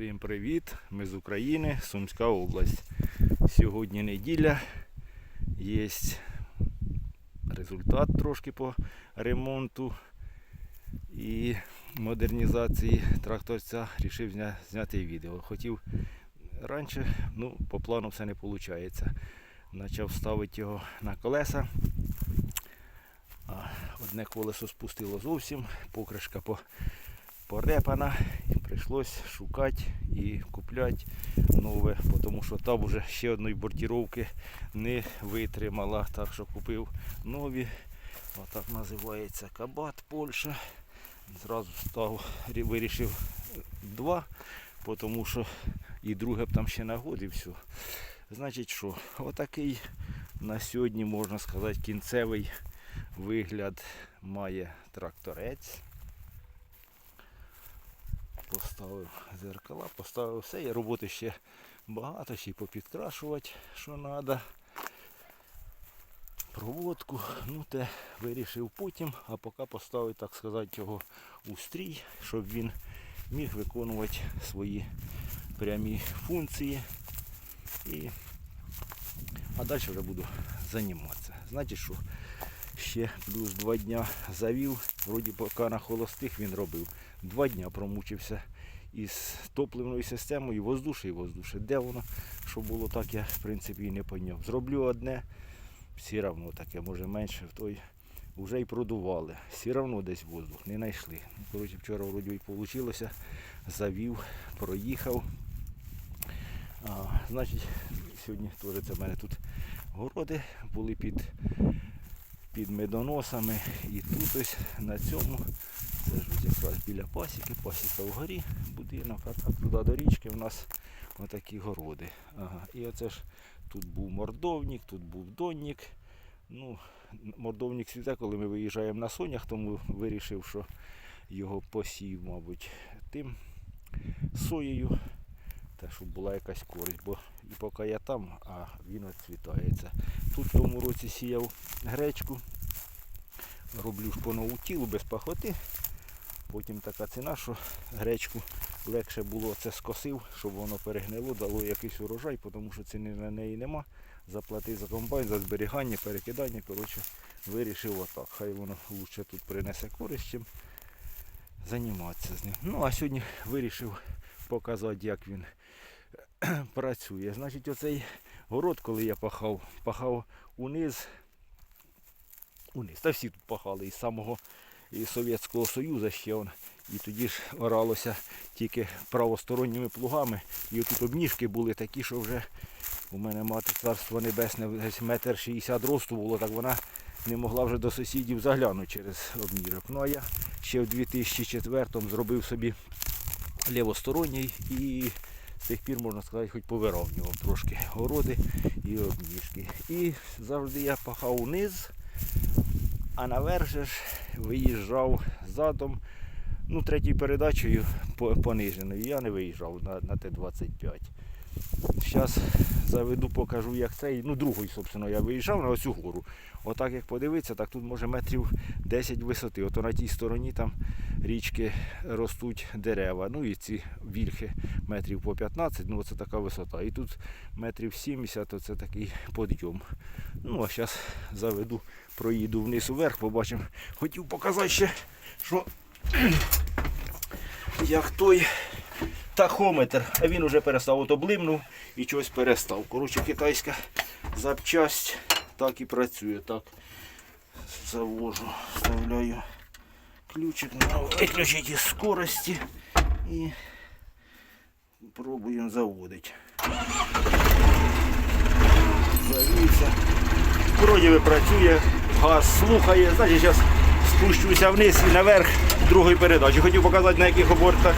Всім привіт! Ми з України, Сумська область. Сьогодні неділя. Є результат трошки по ремонту і модернізації тракторця. Рішив зняти відео. Хотів раніше, ну, по плану все не виходить. Почав ставити його на колеса. Одне колесо спустило зовсім, покришка по порепана, і прийшлось шукати і купляти нове, тому що там вже ще одної бортіровки не витримала. Так що купив нові. Отак називається Кабат Польща. Зразу став, рі- вирішив два, тому що і друге б там ще нагод і все. Значить що, отакий на сьогодні можна сказати кінцевий вигляд має тракторець поставив зеркала, поставив все. І роботи ще багато, ще й попідкрашувати, що треба. Проводку, ну те вирішив потім, а поки поставив, так сказати, його у стрій, щоб він міг виконувати свої прямі функції. І... А далі вже буду займатися. Знаєте що? Ще плюс два дня завів, вроді поки на холостих він робив. Два дня промучився із топливною системою, воздуше і воздуше. Де воно, що було так, я в принципі і не поняв. Зроблю одне, все одно таке, може менше, в той вже й продували. Все одно десь воздух не знайшли. Ну, Коротше, вчора вроді і вийшло, завів, проїхав. А, значить, сьогодні теж це в мене тут городи були під під медоносами. І тут ось на цьому, це ж ось якраз біля пасіки, пасіка вгорі, будинок, а так туди до річки у нас отакі городи. Ага. І оце ж тут був мордовник, тут був донник. Ну, мордовник світе, коли ми виїжджаємо на сонях, тому вирішив, що його посів, мабуть, тим соєю. Та щоб була якась користь, бо і поки я там, а він відцвітається. Тут в тому році сіяв гречку, роблю шпонову тілу без пахоти. Потім така ціна, що гречку легше було це скосив, щоб воно перегнило, дало якийсь урожай, тому що ціни на неї нема. Заплатив за комбайн, за зберігання, перекидання. Коротше, вирішив отак. Хай воно лучше тут принесе користь, чим займатися з ним. Ну а сьогодні вирішив показати, як він працює. Значить, оцей город, коли я пахав, пахав униз. Униз. Та всі тут пахали із самого із Совєтського Союзу ще он. І тоді ж оралося тільки правосторонніми плугами. І отут обніжки були такі, що вже у мене мати царство небесне десь метр шістдесят росту було, так вона не могла вже до сусідів заглянути через обніжок. Ну а я ще в 2004-му зробив собі лівосторонній і з тих пір, можна сказати, хоч повиравнював трошки городи і обніжки. І завжди я пахав униз, а наверх ж виїжджав задом, ну, третьою передачею пониженою. Я не виїжджав на, на Т-25. Зараз заведу, покажу, як цей. Ну, другою, собственно, я виїжджав на оцю гору. Отак як подивитися, так тут може метрів 10 висоти. Ото на тій стороні там річки ростуть дерева. Ну і ці вільхи метрів по 15, ну це така висота. І тут метрів 70, то це такий підйом. Ну, а зараз заведу, проїду вниз уверх, побачимо. Хотів показати ще, що як той тахометр, а він уже перестав, ото блимнув і чогось перестав. Коротше, китайська запчасть так і працює. Так завожу, вставляю ключик на виключити із скорості і пробуємо заводити. Завівся. Вроді працює, газ слухає, значить зараз спущуся вниз і наверх другої передачі. Хотів показати на яких обортах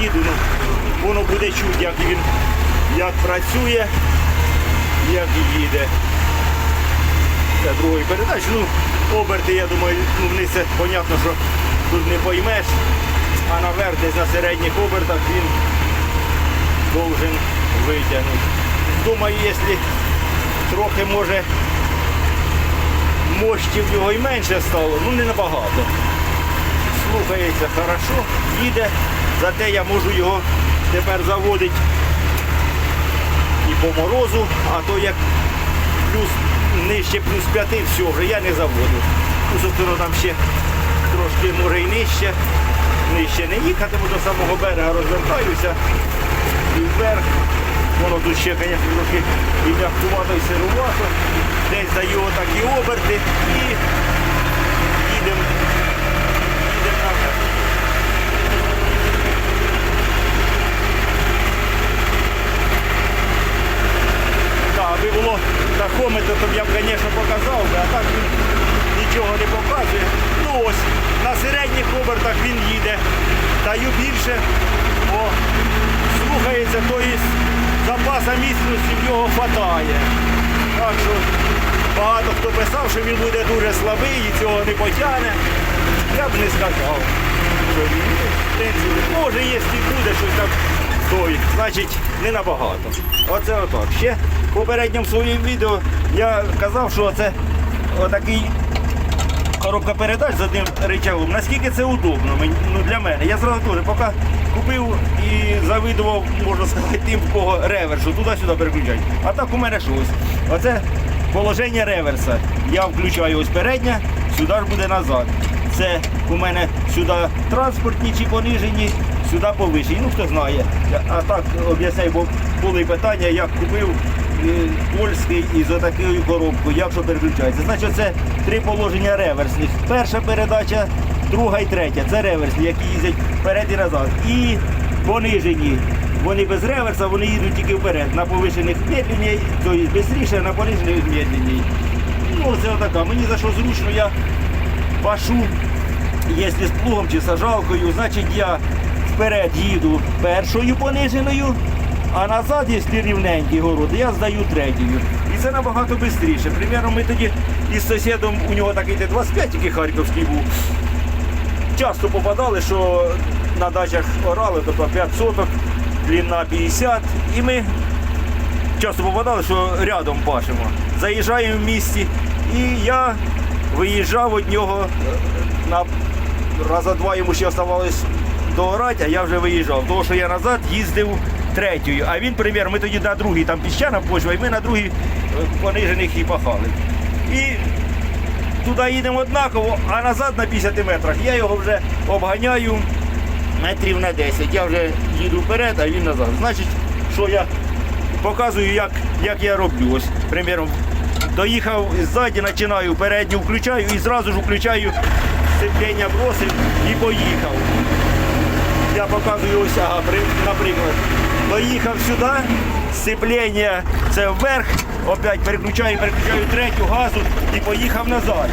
їду. Ну, воно буде чути, як він як працює, як їде. Це другої передачі. Ну, оберти, я думаю, ну, вниз це понятно, що тут не поймеш, а наверх десь на середніх обертах він должен витягнути. Думаю, якщо трохи може мощів його і менше стало, ну не набагато. Слухається хорошо, їде, зате я можу його тепер заводить і по морозу, а то як плюс нижче плюс 5, все, вже я не заводу. Ну, собственно, там ще трошки може і нижче. Нижче не їхатиму до самого берега, розвертаюся і вверх. Воно тут звісно, трохи і м'якувато, і сирувато. Десь даю отакі оберти і їдемо їдем аби було тахометр, то б я б, звісно, показав, би, а так він нічого не показує. Ну ось, на середніх обертах він їде. Даю більше, бо слухається, то і запаса міцності в нього вистачає. Так що багато хто писав, що він буде дуже слабий і цього не потягне. Я б не сказав. що він, в принципі, Може, якщо буде щось там той, значить не набагато. Оце отак. Ще в попередньому своєму відео я казав, що це отакий коробка передач з одним речагом. Наскільки це удобно ну, для мене. Я зразу теж поки купив і завидував, можна сказати, тим, в кого реверс, що туди-сюди переключають. А так у мене щось. Оце положення реверса. Я включаю ось переднє, сюди ж буде назад. Це у мене сюди транспортні чи понижені, сюди повищені. Ну хто знає. А так об'ясняю, бо були питання, як купив польський із отакою коробкою, як що переключається. Значить, це три положення реверсних. Перша передача, друга і третя. Це реверсні, які їздять вперед і назад. І понижені. Вони без реверса, вони їдуть тільки вперед. На повишених медленній, тобто швидше, на понижених медленній. Ну, це отака. Мені за що зручно, я пашу, якщо з плугом чи сажалкою, значить я вперед їду першою пониженою, а назад, якщо рівненький город, я здаю третьою. І це набагато швидше. Приміром, ми тоді із сусідом, у нього такий Т-25, який харківський був, часто попадали, що на дачах орали, тобто 5 соток, длина 50, і ми часто попадали, що рядом пашемо. Заїжджаємо в місті, і я виїжджав від нього е, на раза два йому ще оставалось доорати, а я вже виїжджав. Тому що я назад їздив третьою. А він, примір, ми тоді на другій, там піщана почва, і ми на другій е, понижених і пахали. І туди їдемо однаково, а назад на 50 метрах я його вже обганяю метрів на 10. Я вже їду вперед, а він назад. Значить, що я показую, як, як я роблю. Ось, приміром, доїхав ззаді, починаю передню включаю і зразу ж включаю сцеплення бросив і поїхав. Я показую ось, ага, наприклад. Доїхав сюди, сцеплення це вверх, опять переключаю, переключаю третю газу і поїхав назад.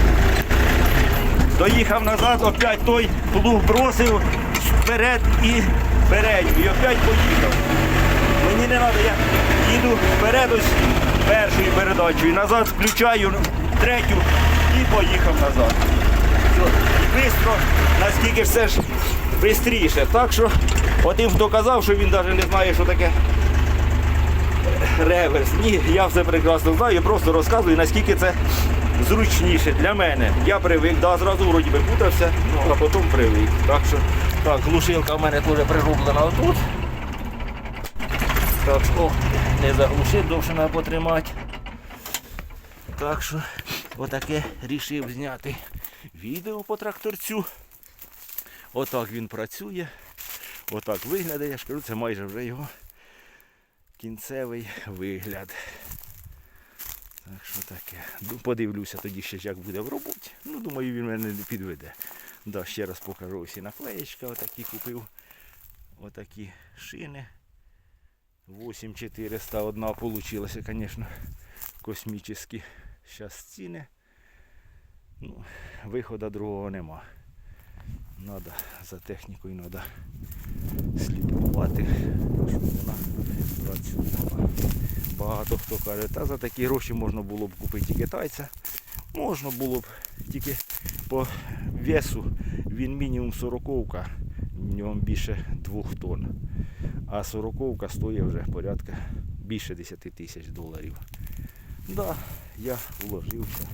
Доїхав назад, опять той плуг бросив вперед і передню. І опять поїхав. Мені не треба, я їду вперед ось першою передачею, назад включаю третю і поїхав назад. Все. Швидко, наскільки все ж швидше. Так що, отим, хто казав, що він навіть не знає, що таке реверс. Ні, я все прекрасно знаю, я просто розказую, наскільки це зручніше для мене. Я привик, да, зразу вроді би путався, ну, а потім привик. Так що, так, глушилка в мене теж прирублена отут. Так що, о, не заглушив, довше треба потримати. Так що, отаке рішив зняти відео по тракторцю. Отак він працює. Отак виглядає, я ж кажу, це майже вже його кінцевий вигляд. Так що таке. Ну, Подивлюся тоді ще, як буде в роботі. Ну, думаю, він мене не підведе. Да, ще раз покажу ось і наклеєчка, отакі купив. Отакі шини. 8400 одна получилася, звісно, космічні. Зараз ціни. Ну, виходу другого нема. Надо за технікою треба слідкувати, щоб вона працювала. Багато хто каже, та за такі гроші можна було б купити китайця. Можна було б тільки по весу він мінімум 40 в ньому більше 2 тонн. А 40 стоїть вже порядка більше 10 тисяч доларів. Да, я вложився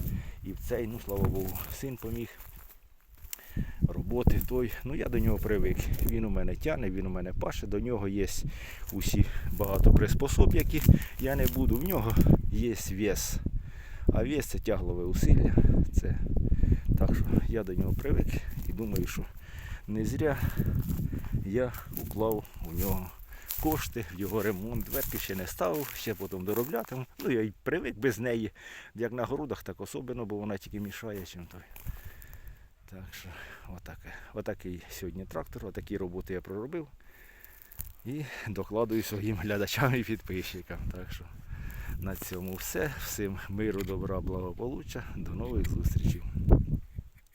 і в цей, ну слава Богу, син поміг. Роботи той. Ну я до нього привик. Він у мене тяне, він у мене паше, до нього є усі багато приспособ, які я не буду. В нього є вес. А вес це тяглове усилля. Це так що я до нього привик і думаю, що не зря я уклав у нього кошти в його ремонт. Дверки ще не ставив, ще потім дороблятиму. Ну я й привик без неї. Як на городах, так особливо, бо вона тільки мішає чим той. Так що, отаке. отакий сьогодні трактор, отакі роботи я проробив. І докладую своїм глядачам і підписчикам. Так що на цьому все. Всім миру, добра, благополуччя. До нових зустрічей.